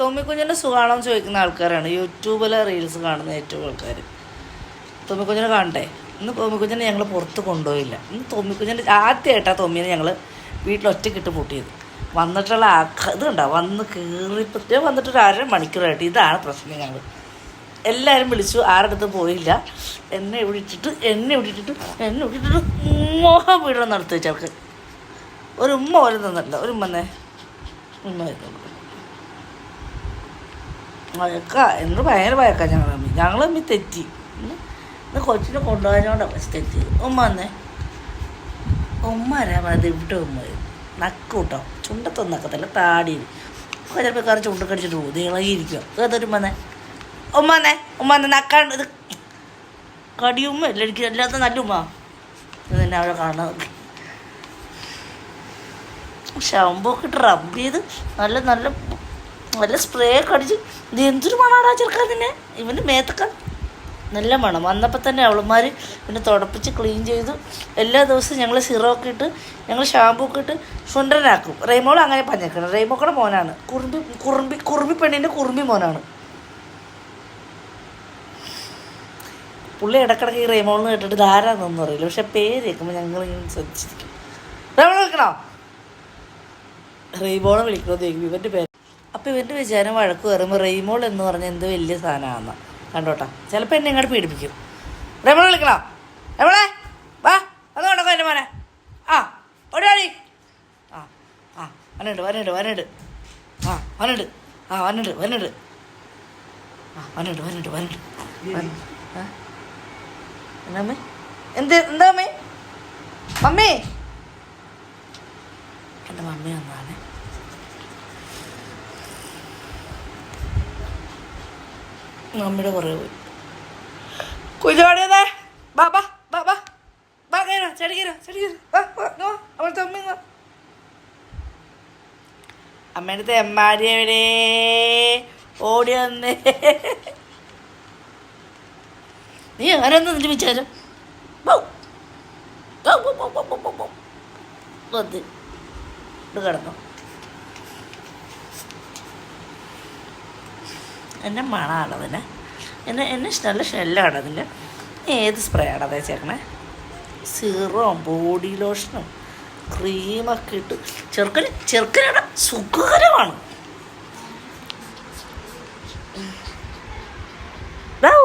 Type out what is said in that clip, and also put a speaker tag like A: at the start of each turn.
A: തൊമ്മിക്കുഞ്ഞിന്റെ സുഖമാണോ ചോദിക്കുന്ന ആൾക്കാരാണ്. യൂട്യൂബിലെ റീൽസ് കാണുന്ന ഏറ്റവും ആൾക്കാർ തൊമ്മിക്കുഞ്ഞിനെ കാണണ്ടേ? ഇന്ന് തൊമ്മിക്കുഞ്ഞിനെ ഞങ്ങൾ പുറത്ത് കൊണ്ടുപോയില്ല. ഇന്ന് തൊമ്മിക്കുഞ്ഞിന്റെ ആദ്യമായിട്ടാണ് തൊമ്മീനെ ഞങ്ങൾ വീട്ടിൽ ഒറ്റക്കിട്ട് പൂട്ടിയത്. വന്നിട്ടുള്ള ഇത് കണ്ടോ? വന്ന് കയറിപ്പത്തേ വന്നിട്ട് ഒരു അര മണിക്കൂറായിട്ട് ഇതാണ് പ്രശ്നം ഞങ്ങൾ എല്ലാവരും വിളിച്ചു ആരുടെ പോയില്ല? എന്നെ ഇട്ടിട്ട് എന്നെ ഇട്ടിട്ട് എന്നെ ഇവിടെ ഇട്ടിട്ട് മോഹം വീടണം നടത്തി വെച്ചവർക്ക് ഒരു ഉമ്മ പോലും തന്നിട്ടില്ല. ഒരു ഉമ്മന്നെ ഉമ്മ വഴക്ക എന്നോട് ഭയങ്കര വഴക്ക ഞങ്ങൾ തമ്മിൽ. ഞങ്ങൾ തമ്മിൽ തെറ്റി. ഇന്ന് കൊച്ചിനെ കൊണ്ടുപോയതുകൊണ്ടാണ് പക്ഷെ തെറ്റിയത്. ഉമ്മ വന്നേ. ഉമ്മ വരാൻ പറഞ്ഞത്? ഇവിടെ ഉമ്മ നക്കൂട്ടോ. ചുണ്ടത്തൊന്നും നക്കത്തില്ല ഒക്കെ ചിലപ്പോൾ കയറി ചുണ്ട കടിച്ചിട്ട് പോകും നീളകിയിരിക്കുക അതൊരു ഉമ്മന്നെ ഉമ്മന്നെ ഉമ്മന്നെ നക്കാണ്ട് ഇത് കടിയുമ്മ അല്ല? എനിക്ക് അല്ലാത്ത നല്ല ഉമ്മ. ഇത് തന്നെ അവിടെ കാണാൻ ശമ്പൊക്കെ ഇട്ട് റബ്ബ് ചെയ്ത് നല്ല നല്ല നല്ല സ്പ്രേ ഒക്കെ അടിച്ച്. ഇത് എന്തൊരു മണാടാ ചെറുക്കാൻ തന്നെ ഇവന്റെ മേത്തൊക്കെ. നല്ല മണം. വന്നപ്പോൾ തന്നെ അവളുമാർ പിന്നെ തുടപ്പിച്ച് ക്ലീൻ ചെയ്തു. എല്ലാ ദിവസവും ഞങ്ങൾ സിറമൊക്കെ ഇട്ട് ഞങ്ങൾ ഷാമ്പൂ ഒക്കെ ഇട്ട് സുണ്ടരനാക്കും റെയ്മോൾ അങ്ങനെ പഞ്ഞേക്കണം റെയ്മോക്കടെ മോനാണ്. കുറുമ്പി കുറുമ്പി കുറുമ്പി പെണ്ണിന്റെ കുറുമ്പി മോനാണ്. പുള്ളി ഇടക്കിടക്ക് ഈ റെയ്മോളിന് കേട്ടിട്ട് ധാരാന്നൊന്നും അറിയില്ല. പക്ഷെ പേര് കേൾക്കുമ്പോൾ ഞങ്ങൾ ഇങ്ങനെ ശ്രദ്ധിച്ചിരിക്കും. റെയ്മോൾ വിളിക്കണോ റെയ്മോളെ വിളിക്കണോ ഇവന്റെ പേര് അപ്പോൾ ഇവന്റെ വിചാരം വഴക്ക് കയറുമ്പോൾ റെയ്മോൾ എന്ന് പറഞ്ഞ എന്ത് വലിയ സാധനമാണെന്ന്. കണ്ടോട്ടാ. ചിലപ്പോൾ എന്നെ ഇങ്ങോട്ട് പീഡിപ്പിക്കും. റെമോൾ വിളിക്കണോ. റെമോളെ വാ അത് കൊണ്ടോ എന്റെ മോനെ. ആ ഓടി ആ ആ വരണ്ട് വരണ്ട് വരണ്ട്. ആ വരണ്ട്. ആ വരണ്ട് വരണ്ട്. ആ വരണ്ട് വരണ്ട് വരണ്ട്. വരണ്ട് ആ എന്നാ അമ്മേ? എന്ത് എന്താ അമ്മേ? മമ്മി? എന്റെ മമ്മി വന്നാണ് മമ്മിയുടെ കുറേ പോയി. കുഞ്ഞോടിയതേ ബാബാ ബാബാ ബാ കയറ ചെടി കയറ ചെടി കയറ വാ വാ ഇങ്ങ് വാ അവിടുത്തെ അമ്മ ഇങ്ങ് വാ. അമ്മേന്റെ അടുത്ത് എമ്മാരി എവിടെ? ഓടി വന്നേ. നീ ആരെന്ന് നിന്റെ വിചാരം. വന്ന്. കിടന്നു. എന്നെ മണമാണ് എന്നെ എന്നെ ഇഷ്ടമല്ല ഷെല്ലാണ് അതിൽ ഏത് സ്പ്രേ ആണ് അതേ വെച്ചേക്കണേ സീറവും ബോഡി ലോഷനും ക്രീമൊക്കെ ഇട്ട് ചെറുക്കന് ചെറുക്കനയുടെ സുഖകരമാണ്. ബൗ.